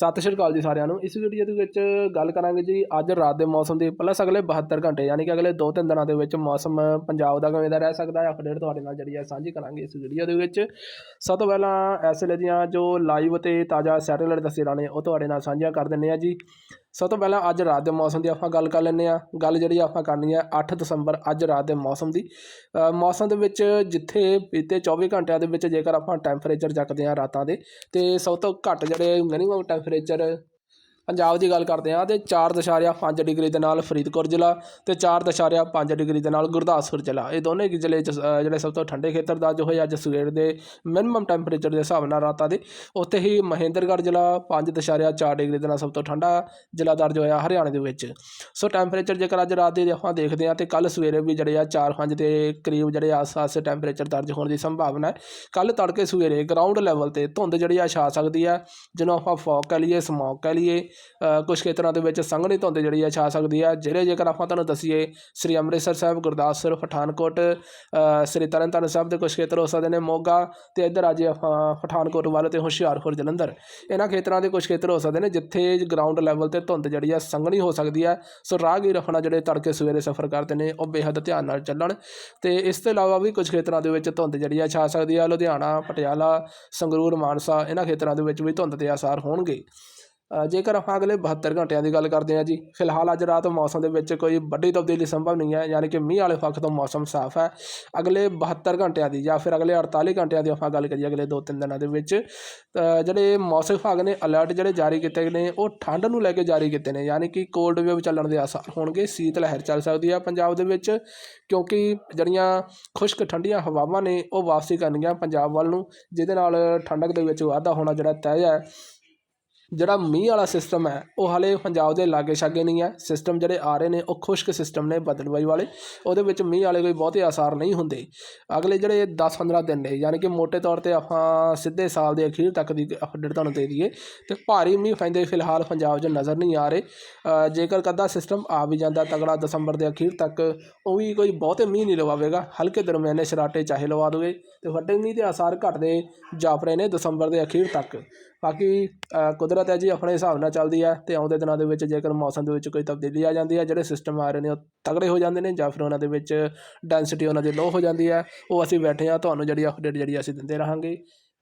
ਸਤਿ ਸ਼੍ਰੀ ਅਕਾਲ ਜੀ ਸਾਰਿਆਂ ਨੂੰ। ਇਸ ਵੀਡੀਓ ਦੇ ਵਿੱਚ ਗੱਲ ਕਰਾਂਗੇ ਜੀ ਅੱਜ ਰਾਤ ਦੇ ਮੌਸਮ ਦੀ ਪਲੱਸ ਅਗਲੇ 72 ਘੰਟੇ, ਯਾਨੀ ਕਿ ਅਗਲੇ 2-3 ਦਿਨਾਂ ਦੇ ਵਿੱਚ ਮੌਸਮ ਪੰਜਾਬ ਦਾ ਕਿਵੇਂ ਦਾ ਰਹਿ ਸਕਦਾ ਹੈ ਅਪਡੇਟ ਤੁਹਾਡੇ ਨਾਲ ਜਿਹੜੀ ਹੈ ਸਾਂਝੀ ਕਰਾਂਗੇ ਇਸ ਵੀਡੀਓ ਦੇ ਵਿੱਚ। ਸਭ ਤੋਂ ਪਹਿਲਾਂ ਇਸ ਵੇਲੇ ਦੀਆਂ ਜੋ ਲਾਈਵ ਤੇ ਤਾਜ਼ਾ ਸੈਟੇਲਾਈਟ ਤਸਵੀਰਾਂ ਨੇ, ਉਹ ਤੁਹਾਡੇ ਨਾਲ ਸਾਂਝੀਆਂ ਕਰ ਦਿੰਦੇ ਆ ਜੀ। ਸਭ ਤੋਂ ਪਹਿਲਾਂ ਅੱਜ ਰਾਤ ਦੇ ਮੌਸਮ ਦੀ ਆਪਾਂ ਗੱਲ ਕਰ ਲੈਂਦੇ ਆ ਗੱਲ ਜਿਹੜੀ ਆਪਾਂ ਕਰਨੀ ਹੈ 8 ਦਸੰਬਰ ਅੱਜ ਰਾਤ ਦੇ ਮੌਸਮ ਦੀ। ਮੌਸਮ ਦੇ ਵਿੱਚ ਜਿੱਥੇ ਬੀਤੇ 24 ਘੰਟਿਆਂ ਦੇ ਵਿੱਚ ਜੇਕਰ ਆਪਾਂ ਟੈਂਪਰੇਚਰ ਚੱਕਦੇ ਆ ਰਾਤਾਂ ਦੇ, ਤੇ ਸਭ ਤੋਂ ਘੱਟ ਜਿਹੜੇ ਮਿਨੀਮਮ ਟੈਂਪਰੇਚਰ ਪੰਜਾਬ ਦੀ ਗੱਲ ਕਰਦੇ ਆ ਤੇ 4.5 ਡਿਗਰੀ ਦੇ ਨਾਲ ਫਰੀਦਕੋਟ ਜ਼ਿਲ੍ਹਾ ਤੇ 4.5 ਡਿਗਰੀ ਦੇ ਨਾਲ ਗੁਰਦਾਸਪੁਰ ਜ਼ਿਲ੍ਹਾ। ਇਹ ਦੋਨੇ ਜ਼ਿਲ੍ਹੇ 'ਚ, ਜਿਹੜੇ ਸਭ ਤੋਂ ਠੰਡੇ ਖੇਤਰ ਦਰਜ ਹੋਏ ਅੱਜ ਸਵੇਰ ਦੇ ਮਿਨੀਮਮ ਟੈਂਪਰੇਚਰ ਦੇ ਹਿਸਾਬ ਨਾਲ ਰਾਤਾਂ ਦੇ। ਉੱਥੇ ਹੀ ਮਹੇਂਦਰਗੜ੍ਹ ਜ਼ਿਲ੍ਹਾ 5.4 ਡਿਗਰੀ ਦੇ ਨਾਲ ਸਭ ਤੋਂ ਠੰਡਾ ਜ਼ਿਲ੍ਹਾ ਦਰਜ ਹੋਇਆ ਹਰਿਆਣੇ ਦੇ ਵਿੱਚ। ਸੋ ਟੈਂਪਰੇਚਰ ਜੇਕਰ ਅੱਜ ਰਾਤ ਦੇ ਆਪਾਂ ਦੇਖਦੇ ਹਾਂ ਤੇ ਕੱਲ ਸਵੇਰੇ ਵੀ ਜਿਹੜੇ ਆ 4-5 ਦੇ ਕਰੀਬ ਜਿਹੜੇ ਆਸ-ਪਾਸ ਟੈਂਪਰੇਚਰ ਦਰਜ ਹੋਣ ਦੀ ਸੰਭਾਵਨਾ ਹੈ। ਕੱਲ ਤੜਕੇ ਸਵੇਰੇ ਗਰਾਊਂਡ ਲੈਵਲ ਤੇ ਧੁੰਦ ਜਿਹੜੀ ਆ ਛਾ ਸਕਦੀ ਹੈ ਜਿਹਨੂੰ ਆਪਾਂ ਫੌਗ ਕਹਿ ਲਈਏ ਸਮੌਗ ਕਹਿ ਲਈਏ। ਕੁਝ ਖੇਤਰਾਂ ਦੇ ਵਿੱਚ ਸੰਘਣੀ ਧੁੰਦ ਜਿਹੜੀ ਹੈ ਛਾ ਸਕਦੀ ਹੈ ਜਿਹੜੇ ਜੇਕਰ ਆਪਾਂ ਤੁਹਾਨੂੰ ਦੱਸੀਏ ਸ੍ਰੀ ਅੰਮ੍ਰਿਤਸਰ ਸਾਹਿਬ ਗੁਰਦਾਸਪੁਰ ਪਠਾਨਕੋਟ ਅ, ਸ੍ਰੀ ਤਰਨਤਾਰਨ ਸਾਹਿਬ ਦੇ ਕੁਝ ਖੇਤਰ ਹੋ ਸਕਦੇ ਨੇ ਮੋਗਾ ਤੇ ਇੱਧਰ ਆ ਜੇ ਆਪਾਂ ਪਠਾਨਕੋਟ ਵੱਲ ਤੇ ਹੁਸ਼ਿਆਰਪੁਰ ਜਲੰਧਰ। ਇਹਨਾਂ ਖੇਤਰਾਂ ਦੇ ਕੁਝ ਖੇਤਰ ਹੋ ਸਕਦੇ ਨੇ ਜਿੱਥੇ ਗਰਾਊਂਡ ਲੈਵਲ ਤੇ ਧੁੰਦ ਜਿਹੜੀ ਆ ਸੰਘਣੀ ਹੋ ਸਕਦੀ ਹੈ ਸੋ ਰਾਹਗੀਰ ਆਪਣਾ ਜਿਹੜੇ ਤੜਕੇ ਸਵੇਰੇ ਸਫ਼ਰ ਕਰਦੇ ਨੇ ਉਹ ਬੇਹੱਦ ਧਿਆਨ ਨਾਲ ਚੱਲਣ। ਤੇ ਇਸ ਤੋਂ ਇਲਾਵਾ ਵੀ ਕੁਝ ਖੇਤਰਾਂ ਦੇ ਵਿੱਚ ਧੁੰਦ ਜਿਹੜੀ ਹੈ ਛਾ ਸਕਦੀ ਹੈ ਲੁਧਿਆਣਾ ਪਟਿਆਲਾ ਸੰਗਰੂਰ ਮਾਨਸਾ ਇਹਨਾਂ ਖੇਤਰਾਂ ਦੇ ਵਿੱਚ ਵੀ ਧੁੰਦ ਦੇ ਆਸਾਰ ਹੋਣਗੇ। ਜੇਕਰ ਆਪਾਂ ਅਗਲੇ 72 ਘੰਟਿਆਂ ਦੀ ਗੱਲ ਕਰਦੇ ਹਾਂ ਜੀ ਫਿਲਹਾਲ ਅੱਜ ਰਾਤ ਮੌਸਮ ਦੇ ਵਿੱਚ ਕੋਈ ਵੱਡੀ ਤਬਦੀਲੀ ਸੰਭਵ ਨਹੀਂ ਹੈ ਯਾਨੀ ਕਿ ਮੀਂਹ ਵਾਲੇ ਪੱਖ ਤੋਂ ਮੌਸਮ ਸਾਫ਼ ਹੈ। ਅਗਲੇ 72 ਘੰਟਿਆਂ ਦੀ ਜਾਂ ਫਿਰ ਅਗਲੇ 48 ਘੰਟਿਆਂ ਦੀ ਆਪਾਂ ਗੱਲ ਕਰੀਏ ਅਗਲੇ 2-3 ਦਿਨਾਂ ਦੇ ਵਿੱਚ ਅ, ਜਿਹੜੇ ਮੌਸਮ ਵਿਭਾਗ ਨੇ ਅਲਰਟ ਜਿਹੜੇ ਜਾਰੀ ਕੀਤੇ ਗਏ ਨੇ ਉਹ ਠੰਡ ਨੂੰ ਲੈ ਕੇ ਜਾਰੀ ਕੀਤੇ ਨੇ ਯਾਨੀ ਕਿ ਕੋਲਡ ਵੇਵ ਚੱਲਣ ਦੇ ਆਸਾਰ ਹੋਣਗੇ ਸੀਤ ਲਹਿਰ ਚੱਲ ਸਕਦੀ ਹੈ ਪੰਜਾਬ ਦੇ ਵਿੱਚ ਕਿਉਂਕਿ ਜਿਹੜੀਆਂ ਖੁਸ਼ਕ ਠੰਡੀਆਂ ਹਵਾਵਾਂ ਨੇ ਉਹ ਵਾਪਸੀ ਕਰਨਗੀਆਂ ਪੰਜਾਬ ਵੱਲ ਨੂੰ ਜਿਹਦੇ ਨਾਲ ਠੰਡਕ ਦੇ ਵਿੱਚ ਵਾਧਾ ਹੋਣਾ ਜਿਹੜਾ ਤੈਅ ਹੈ ਜਿਹੜਾ ਮੀਂਹ ਵਾਲਾ ਸਿਸਟਮ ਹੈ, ਉਹ ਹਾਲੇ ਪੰਜਾਬ ਦੇ ਲਾਗੇ ਛਾਗੇ ਨਹੀਂ ਹੈ। ਸਿਸਟਮ ਜਿਹੜੇ ਆ ਰਹੇ ਨੇ, ਉਹ ਖੁਸ਼ਕ ਸਿਸਟਮ ਨੇ ਬਦਲਵਾਈ ਵਾਲੇ। ਉਹਦੇ ਵਿੱਚ ਮੀਂਹ ਵਾਲੇ ਕੋਈ ਬਹੁਤੇ ਆਸਾਰ ਨਹੀਂ ਹੁੰਦੇ। ਅਗਲੇ ਜਿਹੜੇ 10-15 ਦਿਨ ਨੇ, ਯਾਨੀ ਕਿ ਮੋٹے ਤੌਰ ਤੇ ਆਪਾਂ ਸਿੱਧੇ ਸਾਲ ਦੇ ਅਖੀਰ ਤੱਕ ਦੀ ਅਪਡੇਟ ਤੁਹਾਨੂੰ ਦੇ ਦਈਏ, ਤੇ ਭਾਰੀ ਮੀਂਹ ਪੈਂਦੇ ਫਿਲਹਾਲ ਪੰਜਾਬ 'ਚ ਨਜ਼ਰ ਨਹੀਂ ਆ ਰਹੇ। ਜੇਕਰ ਕਦਾ ਸਿਸਟਮ ਆ ਵੀ ਜਾਂਦਾ ਤਗੜਾ ਦਸੰਬਰ ਦੇ ਅਖੀਰ ਤੱਕ, ਉਹ ਵੀ ਕੋਈ ਬਹੁਤੇ ਮੀਂਹ ਨਹੀਂ ਲਵਾਵੇਗਾ। ਹਲਕੇ ਦਰਮਿਆਨੇ ਸ਼ਰਾਟੇ ਚਾਹੇ ਲਵਾ ਦੇਵੇ, ਤੇ ਵੱਡੇ ਮੀਂਹ ਦੇ ਆਸਾਰ ਘਟਦੇ ਜਾਪ ਰਹੇ ਨੇ ਦਸੰਬਰ ਦੇ ਅਖੀਰ ਤੱਕ। ਬਾਕੀ ਕੁਦਰਤ ਹੈ ਜੀ, ਆਪਣੇ ਹਿਸਾਬ ਨਾਲ ਚੱਲਦੀ ਹੈ ਤੇ ਆਉਂਦੇ ਦਿਨਾਂ ਦੇ ਵਿੱਚ ਜੇਕਰ ਮੌਸਮ ਦੇ ਵਿੱਚ ਕੋਈ ਤਬਦੀਲੀ ਆ ਜਾਂਦੀ ਹੈ, ਜਿਹੜੇ ਸਿਸਟਮ ਆ ਰਹੇ ਨੇ, ਉਹ ਤਗੜੇ ਹੋ ਜਾਂਦੇ ਨੇ ਜਾਂ ਫਿਰ ਉਹਨਾਂ ਦੇ ਵਿੱਚ ਡੈਂਸਿਟੀ ਉਹਨਾਂ ਦੀ ਲੋ ਹੋ ਜਾਂਦੀ ਹੈ, ਉਹ ਅਸੀਂ ਬੈਠੇ ਹਾਂ, ਤੁਹਾਨੂੰ ਜਿਹੜੀ ਅਪਡੇਟ ਜਿਹੜੀ ਅਸੀਂ ਦਿੰਦੇ ਰਹਾਂਗੇ।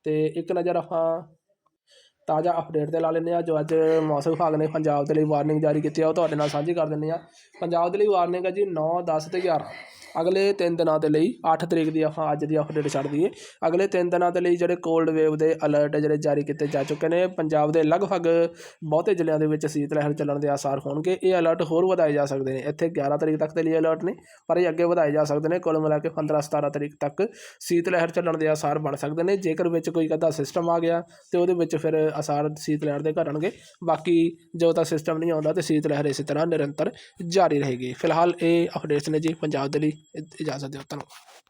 ਤੇ ਇੱਕ ਨਜ਼ਰ ਆਪਾਂ ਤਾਜ਼ਾ ਅਪਡੇਟ ਤੇ ਲਾ ਲੈਂਦੇ ਆ ਜੋ ਅੱਜ ਮੌਸਮ ਵਿਭਾਗ ਨੇ ਪੰਜਾਬ ਦੇ ਲਈ ਵਾਰਨਿੰਗ ਜਾਰੀ ਕੀਤੀ ਆ, ਉਹ ਤੁਹਾਡੇ ਨਾਲ ਸਾਂਝੀ ਕਰ ਦਿੰਦੇ ਆ ਪੰਜਾਬ ਦੇ ਲਈ ਵਾਰਨਿੰਗ ਹੈ ਜੀ 9 10 ਤੇ 11 ਅਗਲੇ 3 ਦਿਨਾਂ ਦੇ ਲਈ 8 ਤਰੀਕ ਦੀ ਆਪਾਂ ਅੱਜ ਦੀ ਅਪਡੇਟ ਛੱਡ ਦਈਏ। ਅਗਲੇ 3 ਦਿਨਾਂ ਦੇ ਲਈ ਜਿਹੜੇ ਕੋਲਡ ਵੇਵ ਦੇ ਅਲਰਟ ਜਿਹੜੇ ਜਾਰੀ ਕੀਤੇ ਜਾ ਚੁੱਕੇ ਨੇ, ਪੰਜਾਬ ਦੇ ਲਗਭਗ ਬਹੁਤੇ ਜ਼ਿਲ੍ਹਿਆਂ ਦੇ ਵਿੱਚ ਸੀਤ ਲਹਿਰ ਚੱਲਣ ਦੇ ਆਸਾਰ ਹੋਣਗੇ। ਇਹ ਅਲਰਟ ਹੋਰ ਵਧਾਏ ਜਾ ਸਕਦੇ ਨੇ। ਇੱਥੇ 11 ਤਰੀਕ ਤੱਕ ਦੇ ਲਈ ਅਲਰਟ ਨੇ, ਪਰ ਇਹ ਅੱਗੇ ਵਧਾਏ ਜਾ ਸਕਦੇ ਨੇ। ਕੁੱਲ ਮਿਲਾ ਕੇ 15 17 ਤਰੀਕ ਤੱਕ ਸੀਤ ਲਹਿਰ ਚੱਲਣ ਦੇ ਆਸਾਰ ਬਣ ਸਕਦੇ ਨੇ। ਜੇਕਰ ਵਿੱਚ ਕੋਈ ਕਦਾ ਸਿਸਟਮ ਆ ਗਿਆ, ਤੇ ਉਹਦੇ ਵਿੱਚ ਫਿਰ ਆਸਾਰ ਸੀਤ ਲਹਿਰ ਦੇ ਘਟਣਗੇ। ਬਾਕੀ ਜੋ ਤਾਂ ਸਿਸਟਮ ਨਹੀਂ ਆਉਂਦਾ ਤੇ ਸੀਤ ਲਹਿਰ ਇਸੇ ਤਰ੍ਹਾਂ ਨਿਰੰਤਰ ਜਾਰੀ ਰਹੇਗੀ। ਫਿਲਹਾਲ ਇਹ ਅਪਡੇਟਸ ਨੇ ਜੀ। ਪੰਜਾਬ ਦੇ ਲਈ ਇਜਾਜ਼ਤ ਦਿਓ। ਧੰਨਵਾਦ।